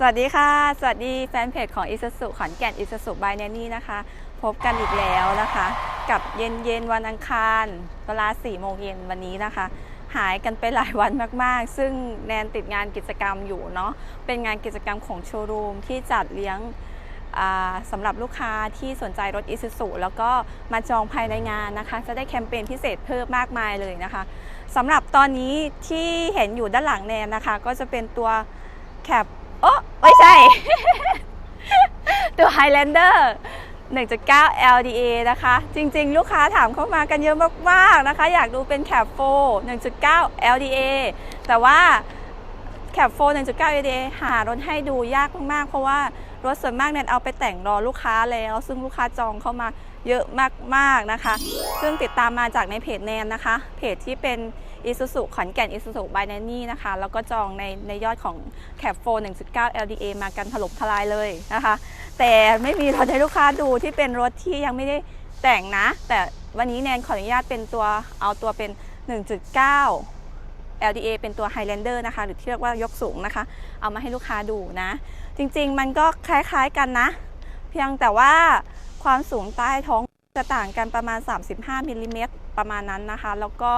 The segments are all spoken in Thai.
สวัสดีค่ะ สวัสดีแฟนเพจของอิสสุขอนแก่นอิสสุบายแนนี่นะคะ พบกันอีกแล้วนะคะ กับเย็นเย็นวันอังคารเวลา4โมงเย็นวันนี้นะคะ หายกันไปหลายวันมากๆ ซึ่งแนนติดงานกิจกรรมอยู่เนาะเป็นงานกิจกรรมของโชว์รูมที่จัดเลี้ยงสำหรับลูกค้าที่สนใจรถอิสสุแล้วก็มาจองภายในงานนะคะ จะได้แคมเปญพิเศษเพิ่มมากมายเลยนะคะสำหรับตอนนี้ที่เห็นอยู่ด้านหลังแนนนะคะ ก็จะเป็นตัวแคป ไม่ใช่ ตัว Highlander 1.9 LDA นะคะ จริงๆ ลูกค้าถามเข้ามากันเยอะมาก ๆ นะคะ อยากดูเป็นแคปโฟ1.9 LDA แต่ว่าแคปโฟ1.9 LDA หารถให้ดูยากมาก ๆ เพราะว่ารถส่วนมากเนี่ยเอาไปแต่งรอลูกค้าแล้ว ซึ่งลูกค้าจองเข้ามาเยอะมาก ๆ นะคะ ซึ่งติดตามมาจากในเพจแนนนะคะ เพจที่เป็น i s u z u ขอนแก่น i s u z u by Nanny นะคะ แล้วก็จองในในยอดของ Cap 4 1.9 LDA มากันถล่มทลายเลยนะคะ แต่ไม่มีรถให้ลูกค้าดูที่เป็นรถที่ยังไม่ได้แต่งนะ แต่วันนี้แนนขออนุญาตเป็นตัวเอาตัวเป็น 1.9 LDA เป็นตัว Highlander นะคะ หรือที่เรียกว่ายกสูงนะคะ เอามาให้ลูกค้าดูนะ จริงๆ มันก็คล้ายๆกันนะ เพียงแต่ว่าความสูงใต้ท้อง จะต่างกันประมาณ 35มิลลิเมตรประมาณนั้นนะคะ แล้วก็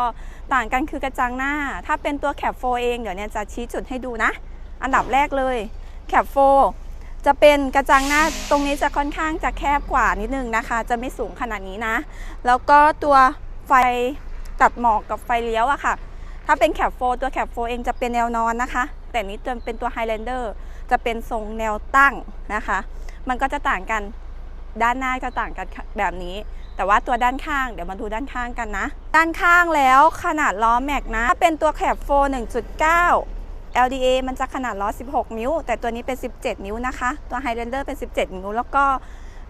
ต่างกันคือกระจังหน้า ถ้าเป็นตัวแคปโฟเองเดี๋ยวเนี่ยจะชี้จุดให้ดูนะ อันดับแรกเลยแคปโฟจะเป็นกระจังหน้าตรงนี้จะค่อนข้างจะแคบกว่านิดนึงนะคะ จะไม่สูงขนาดนี้นะ แล้วก็ตัวไฟตัดหมอกกับไฟเลี้ยวอะค่ะ ถ้าเป็นแคปโฟตัวแคปโฟเองจะเป็นแนวนอนนะคะ แต่นี้จะเป็นตัว Highlander จะเป็นทรงแนวตั้งนะคะ มันก็จะต่างกัน ด้านหน้าจะต่างกันแบบนี้ แต่ว่าตัวด้านข้างเดี๋ยวมาดูด้านข้างกันนะ ด้านข้างแล้วขนาดล้อแม็กนะถ้าเป็นตัวแคปโฟ1.9 LDA มันจะขนาดล้อ 16 นิ้ว แต่ตัวนี้เป็น 17 นิ้วนะคะ ตัว Highlander เป็น 17 นิ้ว แล้วก็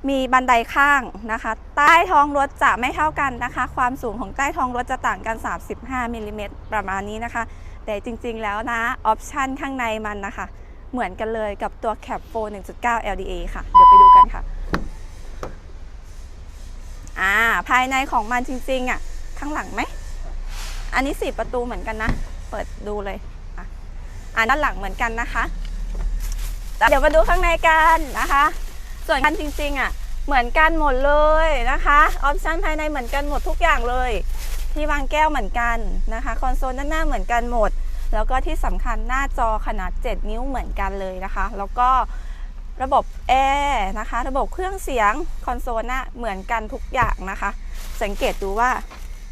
มีบันไดข้างนะคะ ใต้ท้องรถจะไม่เท่ากันนะคะ ความสูงของใต้ท้องรถจะต่างกัน 35มิลลิเมตรประมาณนี้นะคะ แต่จริงๆแล้วนะออปชันข้างในมันนะคะ เหมือนกันเลยกับตัว Cap 4 1.9 LDA ค่ะ เดี๋ยวไปดูกันค่ะ อ่าภายในของมันจริงๆอะข้างหลังไหม อันนี้สี่ประตูเหมือนกันนะ เปิดดูเลยอะอ่าด้านหลังเหมือนกันนะคะ เดี๋ยวมาดูข้างในกันนะคะ ส่วนคันจริงๆอะเหมือนกันหมดเลยนะคะออปชั่นภายในเหมือนกันหมดทุกอย่างเลย ที่วางแก้วเหมือนกันนะคะคอนโซลด้านหน้าเหมือนกันหมด แล้วก็ที่สำคัญหน้าจอขนาด 7 นิ้วเหมือนกันเลยนะคะ แล้วก็ ระบบแอร์นะคะ ระบบเครื่องเสียงคอนโซลน่ะเหมือนกันทุกอย่างนะคะ สังเกตดูว่า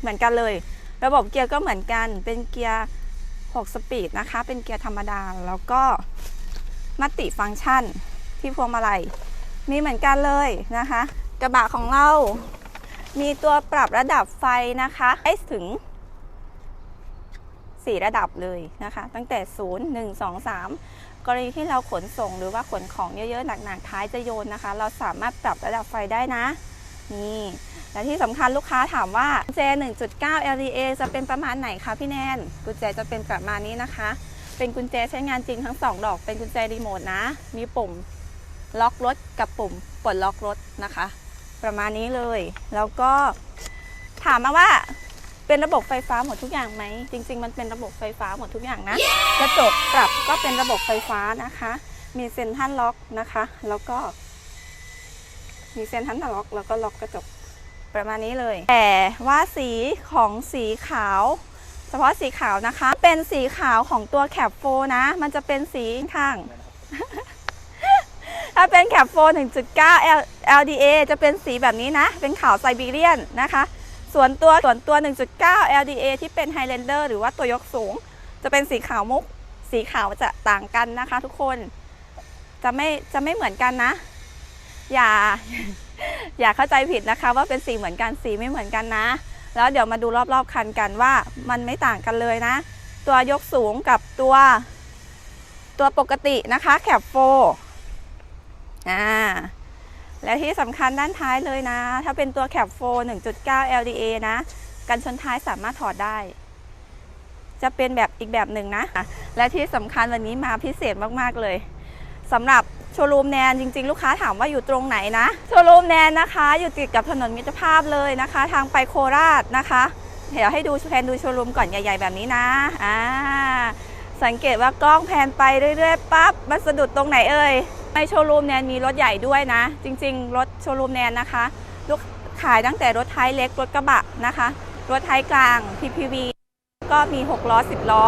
เหมือนกันเลย ระบบเกียร์ก็เหมือนกัน เป็นเกียร์ 6 สปีดนะคะ เป็นเกียร์ธรรมดา แล้วก็มัตติฟังก์ชันที่พวงมาลัย มีเหมือนกันเลยนะคะ กระบะของเรา มีตัวปรับระดับไฟนะคะให้ถึง 4 ระดับเลยนะคะ ตั้งแต่ 0 1 2 3 กรณีที่เราขนส่งหรือว่าขนของเยอะๆหนักๆท้ายจะโยนนะคะ เราสามารถปรับระดับไฟได้นะ นี่และที่สำคัญลูกค้าถามว่ากุญแจ 1.9 LDA จะเป็นประมาณไหนคะพี่แนน กุญแจจะเป็นประมาณนี้นะคะ เป็นกุญแจใช้งานจริงทั้ง 2 ดอก เป็นกุญแจรีโมทนะ มีปุ่มล็อกรถกับปุ่มปลดล็อกรถนะคะ ประมาณนี้เลย แล้วก็ถามมาว่า เป็นระบบไฟฟ้าหมดทุกอย่างไหม จริง ๆ มันเป็นระบบไฟฟ้าหมดทุกอย่างนะ กระจกปรับก็เป็นระบบไฟฟ้านะคะ มีเซ็นทรัลล็อกนะคะ แล้วก็ มีเซ็นทรัลล็อก แล้วก็ล็อกกระจกประมาณนี้เลย แต่ว่าสีของสีขาว เฉพาะสีขาวนะคะ เป็นสีขาวของตัวแคปโฟนะ มันจะเป็นสีข้าง ถ้าเป็นแคปโฟ1.9 L- LDA จะเป็นสีแบบนี้นะ เป็นขาวไซบีเรียนนะคะ ส่วนตัวส่วนตัว 1.9 LDA ที่เป็น Highlander หรือว่าตัวยกสูง จะเป็นสีขาวมุก สีขาวจะต่างกันนะคะทุกคน จะไม่จะไม่เหมือนกันนะ อย่า อย่าเข้าใจผิดนะคะว่าเป็นสีเหมือนกันสีไม่เหมือนกันนะ แล้วเดี๋ยวมาดูรอบๆคันกันว่ามันไม่ต่างกันเลยนะ ตัวยกสูงกับตัว ตัวปกตินะคะแคปโฟอ่า และที่สำคัญด้านท้ายเลยนะ ถ้าเป็นตัวแคปโฟ1.9 LDA นะ กันชนท้ายสามารถถอดได้ จะเป็นแบบอีกแบบหนึ่งนะ และที่สำคัญวันนี้มาพิเศษมากๆเลยสำหรับโชว์รูมแนนจริง ๆ ลูกค้าถามว่าอยู่ตรงไหนนะ โชว์รูมแนนนะคะ อยู่ติดกับถนนมิตรภาพเลยนะคะ ทางไปโคราชนะคะ เดี๋ยวให้ดูแทนดูโชว์รูมก่อนใหญ่ ๆ แบบนี้นะอ่าสังเกตว่ากล้องแพนไปเรื่อยๆปั๊บมันสะดุดตรงไหนเอ่ย ในโชว์รูมแนนมีรถใหญ่ด้วยนะ จริงๆ รถโชว์รูมแนนนะคะลูกขายตั้งแต่รถท้ายเล็กรถกระบะนะคะ รถท้ายกลาง PPV ก็มี 6 ล้อ 10 ล้อ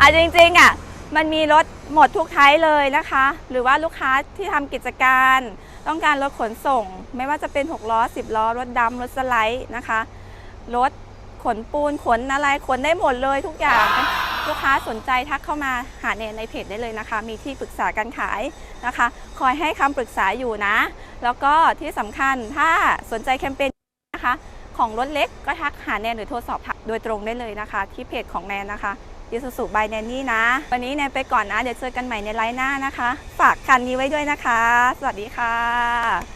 อะจริงๆอะมันมีรถหมดทุกท้ายเลยนะคะ หรือว่าลูกค้าที่ทำกิจการ ต้องการรถขนส่ง ไม่ว่าจะเป็น 6 ล้อ 10 ล้อ รถดำรถสไลด์นะคะ รถขนปูนขนอะไรขนได้หมดเลยทุกอย่าง ลูกค้าสนใจทักเข้ามาหาเนนในเพจได้เลยนะคะ มีที่ปรึกษาการขายนะคะ คอยให้คำปรึกษาอยู่นะ แล้วก็ที่สำคัญถ้าสนใจแคมเปญนะคะ ของรถเล็กก็ทักหาแนนหรือโทรสอบถามโดยตรงได้เลยนะคะ ที่เพจของแนนนะคะยูสุสุบายแนนนี่นะ วันนี้แนนไปก่อนนะ เดี๋ยวเจอกันใหม่ในไลน์หน้านะคะ ฝากคันนี้ไว้ด้วยนะคะ สวัสดีค่ะ